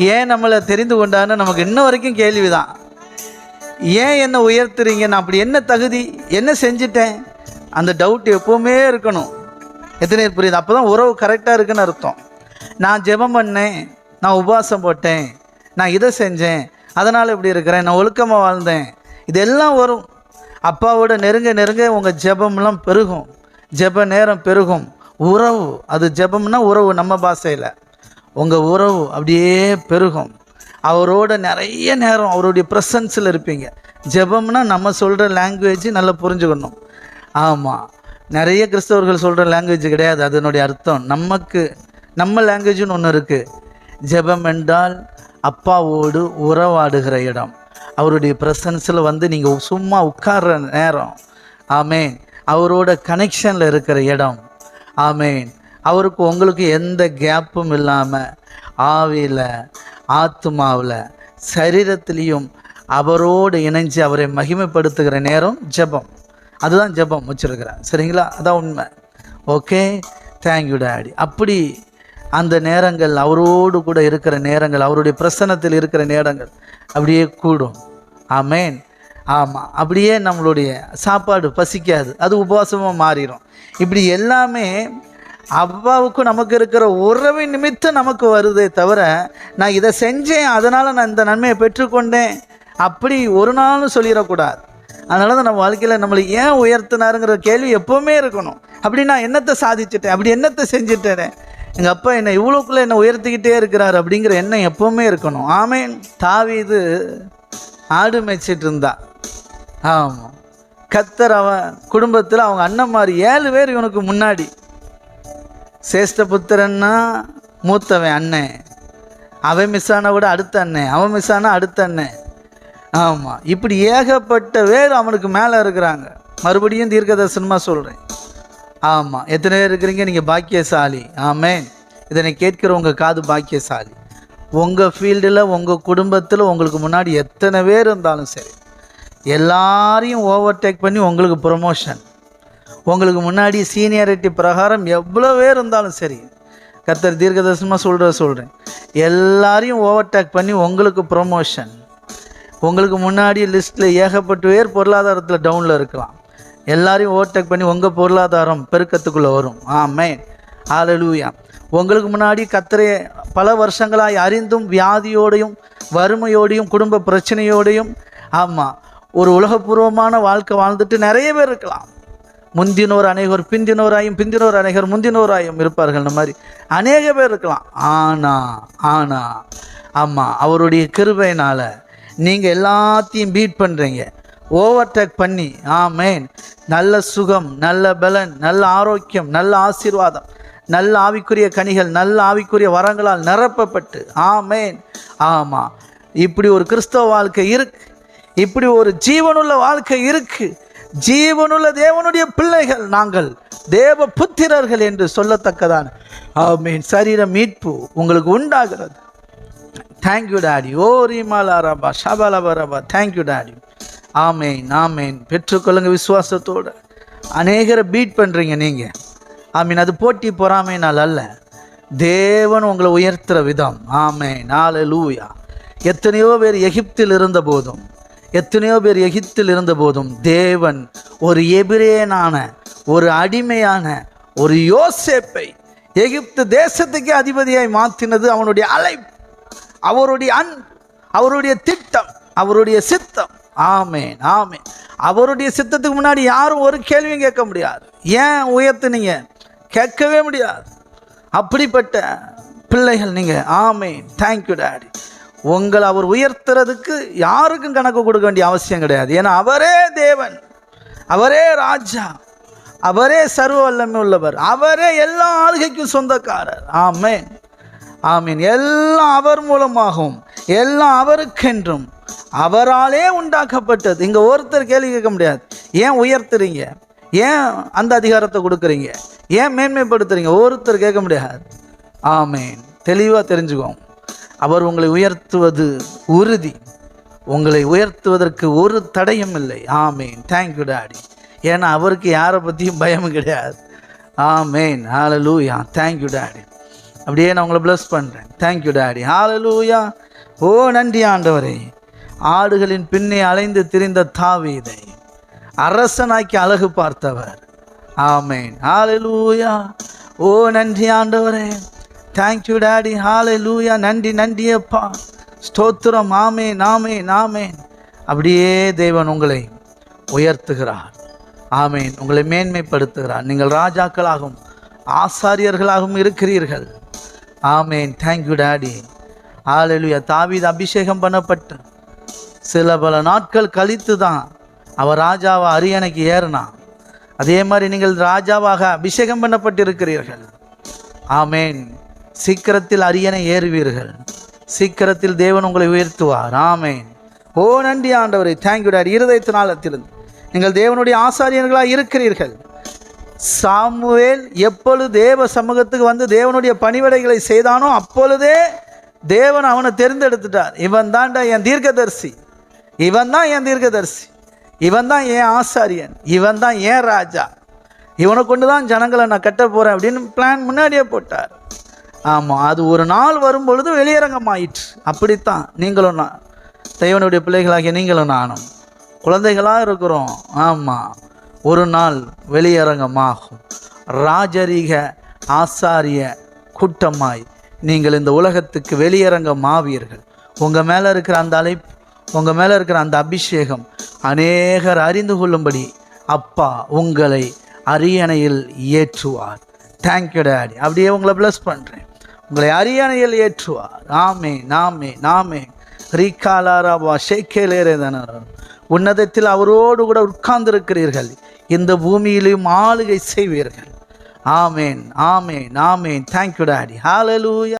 ஏன் நம்மளை தெரிந்து கொண்டான்னு நமக்கு இன்ன வரைக்கும் கேள்விதான். ஏன் என்ன உயர்த்துறீங்க? நான் அப்படி என்ன தகுதி? என்ன செஞ்சிட்டேன்? அந்த டவுட் எப்பவுமே இருக்கணும். எத்தனை பேர் புரியுது? அப்போ தான் உறவு கரெக்டாக இருக்குன்னு அர்த்தம். நான் ஜெபம் பண்ணேன் நான் உபவாசம் போட்டேன் நான் இதை செஞ்சேன் அதனால் இப்படி இருக்கிறேன் நான் ஒழுக்கமாக வாழ்ந்தேன். இதெல்லாம் வரும். அப்பாவோட நெருங்க நெருங்க உங்கள் ஜெபம்லாம் பெருகும். ஜெப நேரம் பெருகும். உறவு அது ஜெபம்னா உறவு நம்ம பாஷையில். உங்கள் உறவு அப்படியே பெருகும். அவரோட நிறைய நேரம் அவருடைய ப்ரெசன்ஸில் இருப்பீங்க. ஜெபம்னா நம்ம சொல்கிற லாங்குவேஜ் நல்லா புரிஞ்சுக்கணும். ஆமாம் நிறைய கிறிஸ்தவர்கள் சொல்கிற லாங்குவேஜ் கிடையாது. அதனுடைய அர்த்தம் நமக்கு நம்ம லாங்குவேஜ்னு ஒன்று இருக்குது ஜெபம் என்றால் அப்பாவோடு உறவாடுகிற இடம். அவருடைய ப்ரெசன்ஸில் வந்து நீங்கள் சும்மா உட்கார்ற நேரம். ஆமேன். அவரோட கனெக்ஷனில் இருக்கிற இடம். ஆமேன். அவருக்கு உங்களுக்கு எந்த கேப்பும் இல்லாமல் ஆவியில் ஆத்மாவில் சரீரத்திலையும் அவரோடு இணைஞ்சு அவரை மகிமைப்படுத்துகிற நேரம் ஜெபம். அதுதான் ஜெபம் வச்சுருக்கிறேன் சரிங்களா? அதான் உண்மை. ஓகே தேங்க்யூ டாடி அப்படி அந்த நேரங்கள் அவரோடு கூட இருக்கிற நேரங்கள் அவருடைய பிரசனத்தில் இருக்கிற நேரங்கள் அப்படியே கூடும். ஆமேன் ஆமாம் அப்படியே நம்மளுடைய சாப்பாடு பசிக்காது. அது உபவாசமாக மாறிடும் இப்படி எல்லாமே அவ்வாவுக்கும் நமக்கு இருக்கிற உறவு நிமித்தம் நமக்கு வருதே தவிர நான் இதை செஞ்சேன் அதனால் நான் இந்த நன்மையை பெற்றுக்கொண்டேன் அப்படி ஒரு நாளும் சொல்லிடக்கூடாது. அதனால தான் நம்ம வாழ்க்கையில் நம்மளை ஏன் உயர்த்தினாருங்கிற கேள்வி எப்போவுமே இருக்கணும். அப்படி நான் என்னத்தை சாதிச்சிட்டேன்? அப்படி என்னத்தை செஞ்சுட்டேன்? எங்கள் அப்பா என்னை இவ்வளோக்குள்ளே என்னை உயர்த்திக்கிட்டே இருக்கிறார் அப்படிங்கிற எண்ணம் எப்போவுமே இருக்கணும். ஆமேன். தாவி இது ஆடு மேய்ச்சிட்டு இருந்தா. ஆமாம் கத்தர் அவன் குடும்பத்தில் அவங்க அண்ணன் மாதிரி ஏழு பேர் இவனுக்கு முன்னாடி. சேஷ்ட புத்திரன்னா மூத்தவன் அண்ணன் அவன் மிஸ் ஆனா விட அடுத்த அண்ணன் அவன் மிஸ் ஆனால் அடுத்த அண்ணன் ஆமாம் இப்படி ஏகப்பட்ட பேர் அவனுக்கு மேலே இருக்கிறாங்க. மறுபடியும் தீர்க்க தரிசனமாக சொல்கிறேன் ஆமாம் எத்தனை பேர் இருக்கிறீங்க? நீங்கள் பாக்கியசாலி. ஆமேன். இதனை கேட்கிற உங்கள் காது பாக்கியசாலி. உங்கள் ஃபீல்டில் உங்கள் குடும்பத்தில் உங்களுக்கு முன்னாடி எத்தனை பேர் இருந்தாலும் சரி எல்லாரையும் ஓவர்டேக் பண்ணி உங்களுக்கு ப்ரொமோஷன் உங்களுக்கு முன்னாடி சீனியாரிட்டி பிரகாரம் எவ்வளோ பேர் இருந்தாலும் சரி கர்த்தர் தீர்க்கதர்சனமாக சொல்கிற சொல்கிறேன் எல்லாரையும் ஓவர்டேக் பண்ணி உங்களுக்கு ப்ரொமோஷன் உங்களுக்கு முன்னாடி லிஸ்ட்டில் ஏகப்பட்டு பேர் பொருளாதாரத்தில் டவுனில் இருக்கலாம். எல்லாரையும் ஓவர்டேக் பண்ணி உங்கள் பொருளாதாரம் பெருக்கத்துக்குள்ளே வரும். ஆமே ஆலலூயா உங்களுக்கு முன்னாடி கத்தரை பல வருஷங்களாய் அறிந்தும் வியாதியோடையும் வறுமையோடையும் குடும்ப பிரச்சனையோடையும் ஆமாம் ஒரு உலகபூர்வமான வாழ்க்கை வாழ்ந்துட்டு நிறைய பேர் இருக்கலாம். முந்தினோர் அநேகர் பிந்தினோராயும் பிந்தினோர் அநேகர் முந்தினோராயும் இருப்பார்கள். இந்த மாதிரி அநேக பேர் இருக்கலாம். ஆனா ஆனா ஆமாம் அவருடைய கிருபையினால் நீங்கள் எல்லாத்தையும் பீட் பண்ணுறீங்க ஓவர்டேக் பண்ணி ஆமேன். நல்ல சுகம் நல்ல பலன் நல்ல ஆரோக்கியம் நல்ல ஆசீர்வாதம் நல்ல ஆவிக்குரிய கனிகள் நல்ல ஆவிக்குரிய வரங்களால் நிரப்பப்பட்டு ஆமேன். ஆமாம் இப்படி ஒரு கிறிஸ்தவ வாழ்க்கை இருக்கு. இப்படி ஒரு ஜீவனுள்ள வாழ்க்கை இருக்குது ஜீவனுள்ள தேவனுடைய பிள்ளைகள் நாங்கள் தேவ புத்திரர்கள் என்று சொல்லத்தக்கதான. ஆமீன். சரீர மீட்பு உங்களுக்கு உண்டாகிறது. தேங்க்யூ டாடி ஓ ரீமாலா ரபா ஷபலபா ரபா. தேங்க்யூ டாடி ஆமேன் ஆமேன். பெற்றுக்கொள்ளுங்க விசுவாசத்தோடு. அநேகரை பீட் பண்ணுறீங்க நீங்கள் ஆமீன் அது போட்டி பொறாமைனால் அல்ல. தேவன் உங்களை உயர்த்துற விதம். ஆமேன். நாலு லூயா எத்தனையோ பேர் எகிப்தில் இருந்த போதும் எத்தனையோ பேர் எகிப்தில் இருந்த போதும் தேவன் ஒரு எபிரேனான ஒரு அடிமையான ஒரு யோசேப்பை எகிப்து தேசத்துக்கே அதிபதியாய் மாற்றினது அவனுடைய அழைப்பு அவருடைய அன் அவருடைய திட்டம் அவருடைய சித்தம். ஆமேன் ஆமேன். அவருடைய சித்தத்துக்கு முன்னாடி யாரும் ஒரு கேள்வியும் கேட்க முடியாது. ஏன் உயர்த்துனீங்க கேட்கவே முடியாது. அப்படிப்பட்ட பிள்ளைகள் நீங்கள் ஆமே தேங்க்யூ டாடி உங்களை அவர் உயர்த்துறதுக்கு யாருக்கும் கணக்கு கொடுக்க வேண்டிய அவசியம் கிடையாது. ஏன்னா அவரே தேவன். அவரே ராஜா. அவரே சர்வ வல்லமை உள்ளவர் அவரே எல்லா ஆளுகைக்கும் சொந்தக்காரர். ஆமேன். ஆமீன். எல்லாம் அவர் மூலமாகவும் எல்லாம் அவருக்கென்றும் அவராலே உண்டாக்கப்பட்டது. இங்கே ஒருத்தர் கேள்வி கேட்க முடியாது. ஏன் உயர்த்துறீங்க? ஏன் அந்த அதிகாரத்தை கொடுக்குறீங்க? ஏன் மேன்மைப்படுத்துறீங்க? ஒருத்தர் கேட்க முடியாது. ஆமேன். தெளிவாக தெரிஞ்சுக்கோங்க அவர் உங்களை உயர்த்துவது உறுதி. உங்களை உயர்த்துவதற்கு ஒரு தடையும் இல்லை. ஆமேன். தேங்க்யூ டாடி ஏன்னா அவருக்கு யாரை பற்றியும் பயம் கிடையாது. ஆமேன். ஹalleluya தேங்க்யூ டாடி அப்படியே நான் உங்களை ப்ளஸ் பண்ணுறேன் தேங்க்யூ டாடி ஹalleluya ஓ நன்றி ஆண்டவரே. ஆடுகளின் பின்னே அலைந்து திரிந்த தாவீதை அரசனாக்கி அழகு பார்த்தவர். ஆமேன். ஹalleluya ஓ நன்றி ஆண்டவரே. தேங்க்யூ டாடி லூயா நன்றி நன்றி அப்பா. ஸ்தோத்திரம். ஆமே நாமே நாமே அப்படியே தேவன் உங்களை உயர்த்துகிறார். ஆமேன். உங்களை மேன்மைப்படுத்துகிறார். நீங்கள் ராஜாக்களாகவும் ஆசாரியர்களாகவும் இருக்கிறீர்கள். ஆமேன். தேங்க்யூ டாடி ஹalleluya தாவீது அபிஷேகம் பண்ணப்பட்டு சில பல நாட்கள் கழித்து தான் அவர் ராஜாவை அரியணைக்கு ஏறினான் அதே மாதிரி நீங்கள் ராஜாவாக அபிஷேகம் பண்ணப்பட்டிருக்கிறீர்கள். ஆமேன். சீக்கிரத்தில் அரியணை ஏறுவீர்கள். சீக்கிரத்தில் தேவன் உங்களை உயர்த்துவார். ஆமேன். ஓ நன்றி ஆண்டவரை. தேங்க்யூ டாடி இருதயத்து நாளத்திலிருந்து நீங்கள் தேவனுடைய ஆசாரியர்களாக இருக்கிறீர்கள். சாமுவேல் எப்பொழுது தேவ சமூகத்துக்கு வந்து தேவனுடைய பணிவிடைகளை செய்தானோ அப்பொழுதே தேவன் அவனை தெரிந்தெடுத்துட்டார். இவன் தான்டா என் தீர்க்கதரிசி. இவன் தான் என் தீர்க்கதரிசி. இவன் தான் என் ஆசாரியன். இவன் தான் என் ராஜா. இவனை கொண்டு தான் ஜனங்களை நான் கட்ட போகிறேன் அப்படின்னு பிளான் முன்னாடியே போட்டார். ஆமாம் அது ஒரு நாள் வரும் பொழுது வெளியரங்கமாயிற்று. அப்படித்தான் நீங்களும் நான் தேவனுடைய பிள்ளைகளாகிய நீங்களும் நானும். குழந்தைகளாக இருக்கிறோம். ஆமாம் ஒரு நாள் வெளியரங்கமாகும். ராஜரீக ஆசாரிய கூட்டமாய் நீங்கள் இந்த உலகத்துக்கு வெளியரங்கமாவீர்கள். உங்கள் மேலே இருக்கிற அந்த அழைப்பு உங்கள் மேலே இருக்கிற அந்த அபிஷேகம் அநேகர் அறிந்து கொள்ளும்படி அப்பா உங்களை அரியணையில் ஏற்றுவார். தேங்க்யூ டேடி அப்படியே உங்களை ப்ளஸ் பண்ணுறேன் உங்களை அரியணையில் ஏற்றுவார். ஆமே நாமே நாமே ரீகாலாராபா ஷேக்கேலேரே உன்னதத்தில் அவரோடு கூட உட்கார்ந்திருக்கிறீர்கள். இந்த பூமியிலையும் ஆளுகை செய்வீர்கள். ஆமேன் ஆமேன் ஆமேன். தேங்க்யூ டாடி ஹாலலூயா